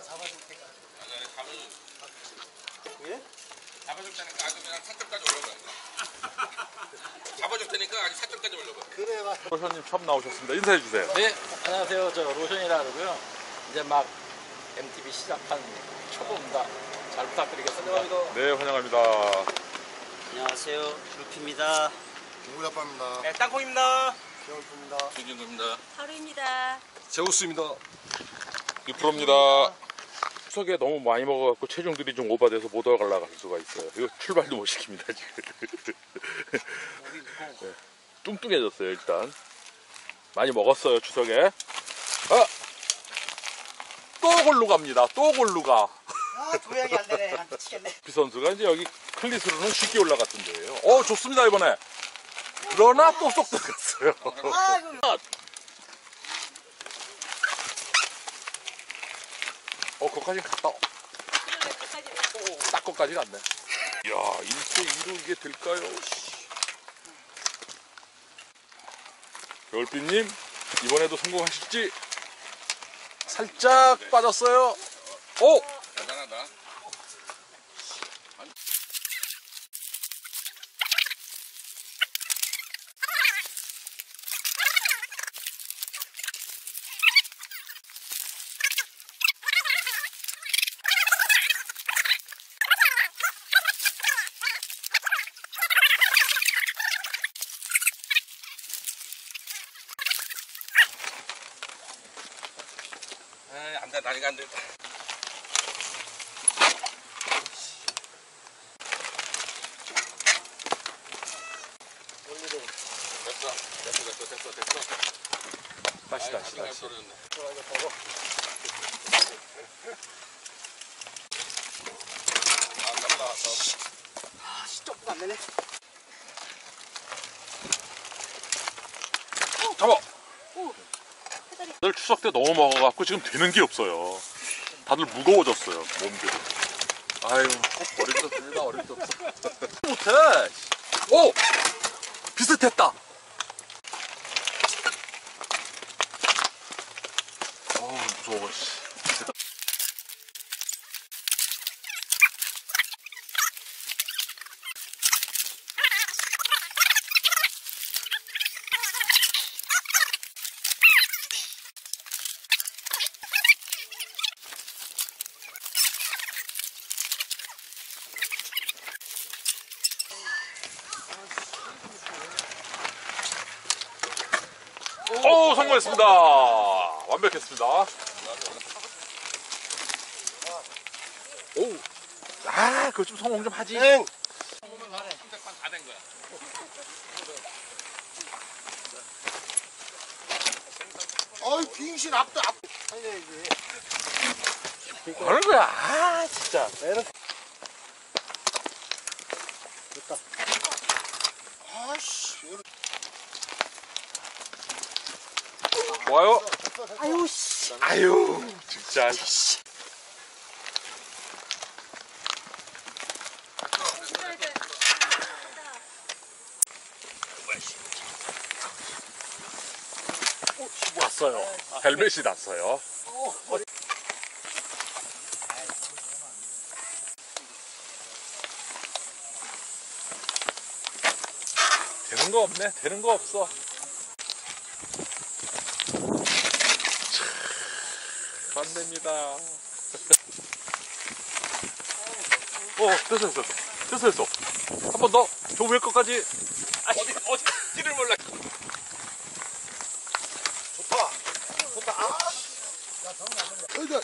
내가 잡아줄 테니까. 예? 잡아줄 테니까 아주 그냥 사점까지 올려봐. 잡아줄 테니까 아주 사점까지 올려봐. 그래 봐. 로션님 처음 나오셨습니다. 인사해 주세요. 네, 안녕하세요. 저 로션이라 그러고요. 이제 막 MTV 시작한 초보입니다. 잘 부탁드리겠습니다. 네, 환영합니다. 안녕하세요. 루피입니다. 중구자빠입니다. 네, 땅콩입니다. 겨울입니다. 준준구입니다. 하루입니다. 제우스입니다. 유프로입니다. 추석에 너무 많이 먹어갖고 체중들이 좀 오버돼서 못 올라갈 수가 있어요. 이거 출발도 못 시킵니다, 지금. 네, 뚱뚱해졌어요, 일단. 많이 먹었어요, 추석에. 아! 또 골로 갑니다. 또 골로 가. 아, 도약이 안 되네. 안 미치겠네. 비 선수가 이제 여기 클리스로는 쉽게 올라갔던 데예요. 어, 좋습니다, 이번에. 그러나 또 쏙 들어갔어요. 어, 거기까지 갔다. 어, 딱 거기까지 갔네. 이야, 1대 2로 이게 될까요? 씨. 별빛님, 이번에도 성공하실지? 살짝 빠졌어요. 오! 대단하다. 다리가 안 돼. 됐어, 됐어, 됐어, 됐어, 됐어. 다시, 다시, 아이, 다시. 소리였네. 아깝다, 아깝다. 아, 씨, 조금 안 되네. 잡아! 늘 추석 때 너무 먹어갖고 지금 되는 게 없어요. 다들 무거워졌어요, 몸들이. 아유, 수 없습니다, 수 없어. 못해! 오! 비슷했다! 어우, 무서워, 씨. 오, 성공했습니다. 완벽했습니다. 오, 아, 그거 좀 성공 좀 하지. 거야. 어이, 빙신 앞도 앞. 살려야지. 뭐 하는 거야? 아, 진짜. 얘는. 됐다. 아씨. 얘는 좋아요. 아유, 씨. 아유, 진짜. 왔어요. 헬멧이 났어요. 되는 거 없네. 되는 거 없어. 참, 안 됩니다. 어, 됐어, 됐어. 됐어, 됐어. 한 번 더. 저 위에 것까지. 어디, 어디, 띠를 몰라. 좋다. 좋다. 아! 어이구.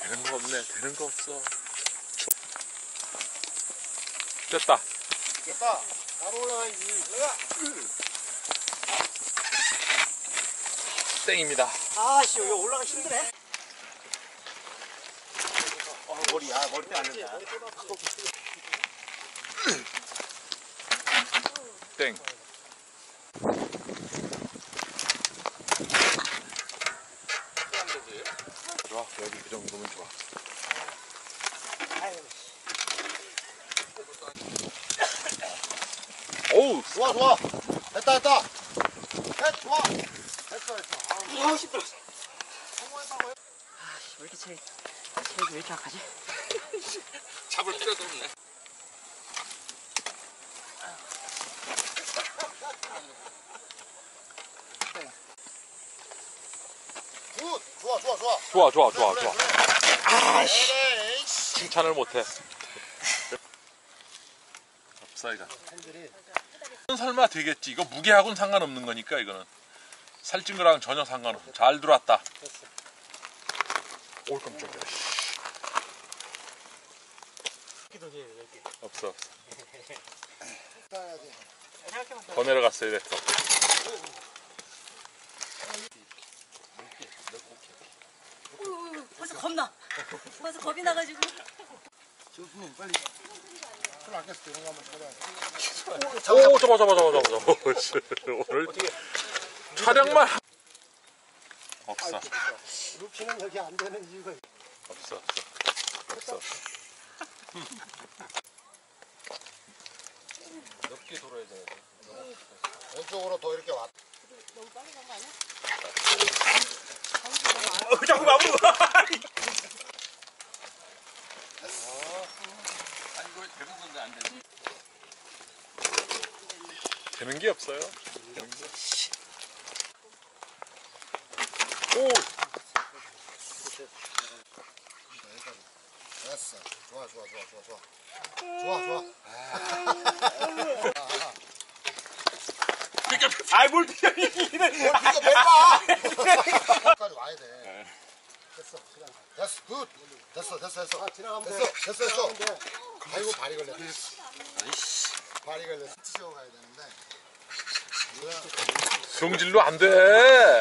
되는 거 없네. 되는 거 없어. 됐다. 됐다. 바로 올라가야지. 땡입니다. 아, 씨, 여기 올라가 힘드네. 어, 머리, 아, 머리 때안 된다. 땡. 좋아. 여기 그 정도면 좋아. 어우, 좋아, 좋아. 됐다, 됐다. 됐, 좋아. 아, 아 힘들어. 아, 왜 이렇게 체력이 왜 이렇게 약하지? 잡을 필요도 없네. 좋아 좋아 좋아 좋아 좋아 좋아 좋아 아씨 칭찬을 못해 앞사이가 설마 되겠지 이거 무게하고는 상관없는 거니까 이거는 살찐 거랑 전혀 상관없어. 잘 들어왔다. 올 깜짝이야. 없어 없어. 따야 돼더 내려갔어야 됐어. 벌써 겁나. 벌써 겁이 나가지고. 교수님 빨리. 손 아꼈을 때 이런 거 한번 잡아야 돼오 잡아 잡아 잡아 잡아 잡아. 씨, 오늘 촬영만 하- 없어 루키는 여기 안 되는 이유가 없어 없어 없어 높게 돌아야 돼. 왼쪽으로 더 이렇게 왔 어, 자꾸 마무리. 아니 이거 되는 건데 안 되지. 되는 게 없어요 되는 게. 오 됐어 좋아 좋아 좋아 좋아 좋아 좋아 좋아 아이 뭘 이기는. 이거 와야 돼 됐어 됐어 굿 됐어 됐어 됐어 지나가면 됐어 됐어 됐어 아이고 발이 걸렸다 발이 걸렸어 치고 가야 되는데 성질로 안 돼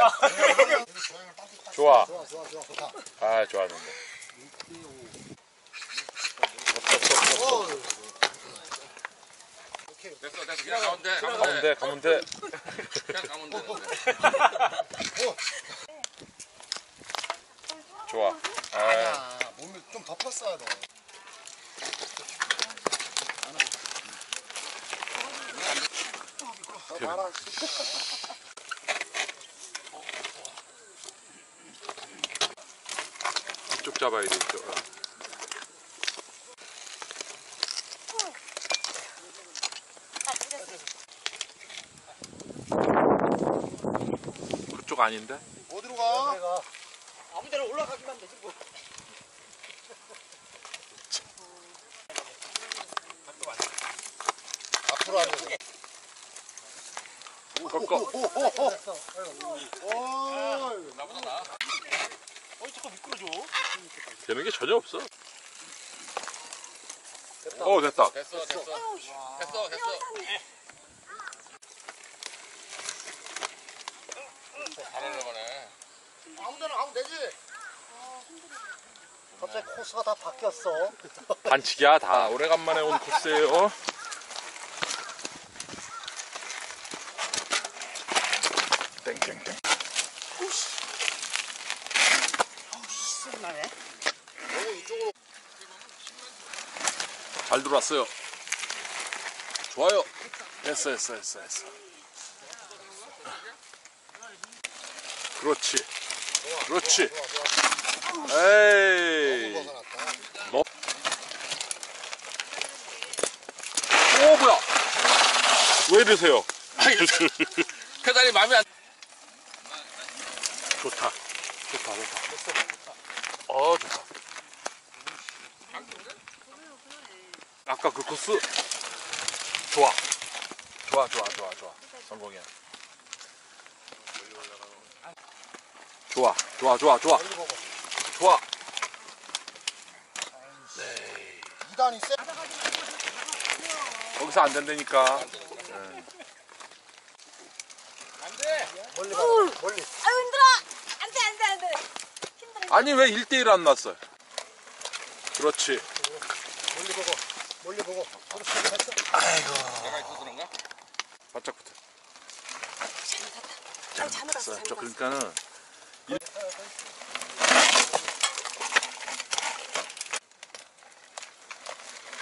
좋아 좋아 아오 됐어 됐어 그냥 가면 돼. 가면 돼. 돼 가면 돼 그냥 가면 되는데. 좋아 아야 몸을 좀 덮었어야 돼 알아 이쪽 잡아야 돼 이쪽 어. 그쪽 아닌데? 어디로 가? 아무 데나 올라가기만 되지 뭐. 앞으로 하는 거 꺾어 오 나보다 나. 어이 자꾸 미끄러져. 되는 게 전혀 없어 어 됐다 됐어 됐어. 됐어 됐어. 잘 올라가네. 아무데나 가면 되지 갑자기 코스가 다 바뀌었어. 반칙이야 다 오래간만에 온 코스예요 땡땡땡 신 나네. 너무 이쪽으로 잘 들어왔어요. 좋아요. 됐어 됐어 됐어 됐어. 그렇지. 그렇지. 에이. 오 뭐야? 왜 이러세요? 페달이 마음에 안. 좋다. 좋다 좋다 어 좋다. 아까 그 코스? 좋아. 좋아 좋아 좋아 좋아. 성공이야. 좋아 좋아 좋아 좋아. 좋아. 2단이 세 거기서 안 된다니까. 멀리 가 멀리. 아유 힘들어. 안돼 안돼 안돼. 힘들어. 아니 왜 1대1 안 났어요? 그렇지. 멀리 보고 멀리 보고. 됐어 내가 있어서 그런가? 바짝 붙어. 왔어. 저. 그러니까는 이-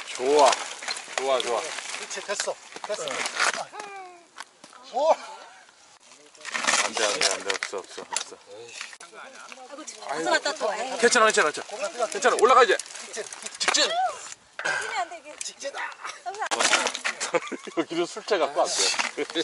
좋아. 좋아 좋아. 그렇지 됐어. 됐어. 오 안돼 안돼 안돼. 없어 없어 없어. 무슨 왔다 또 해. 괜찮아 괜찮아 괜찮아. 괜찮아 올라가 이제. 직진. 뛰면 안 돼, 이게. 직제다. 여기는 술채 갖고 왔대.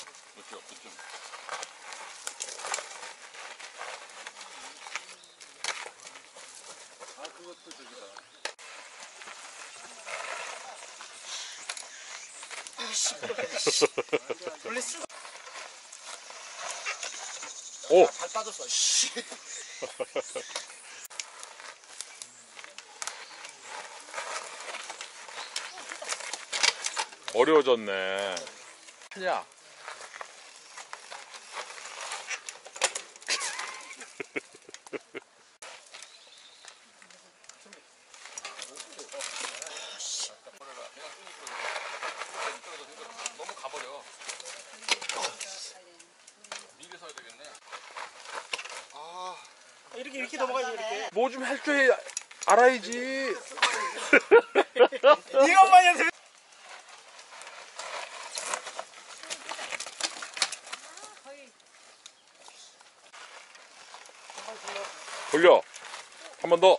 오잘 빠졌어. 씨. 어려워졌네. 하냐? 너무 가버려. 미리 서야 되겠네. 아, 이렇게 이렇게 넘어가야지 이렇게. 뭐 좀 할 줄 알아야지. 이것만 연습. 돌려. 한 번 더. 야,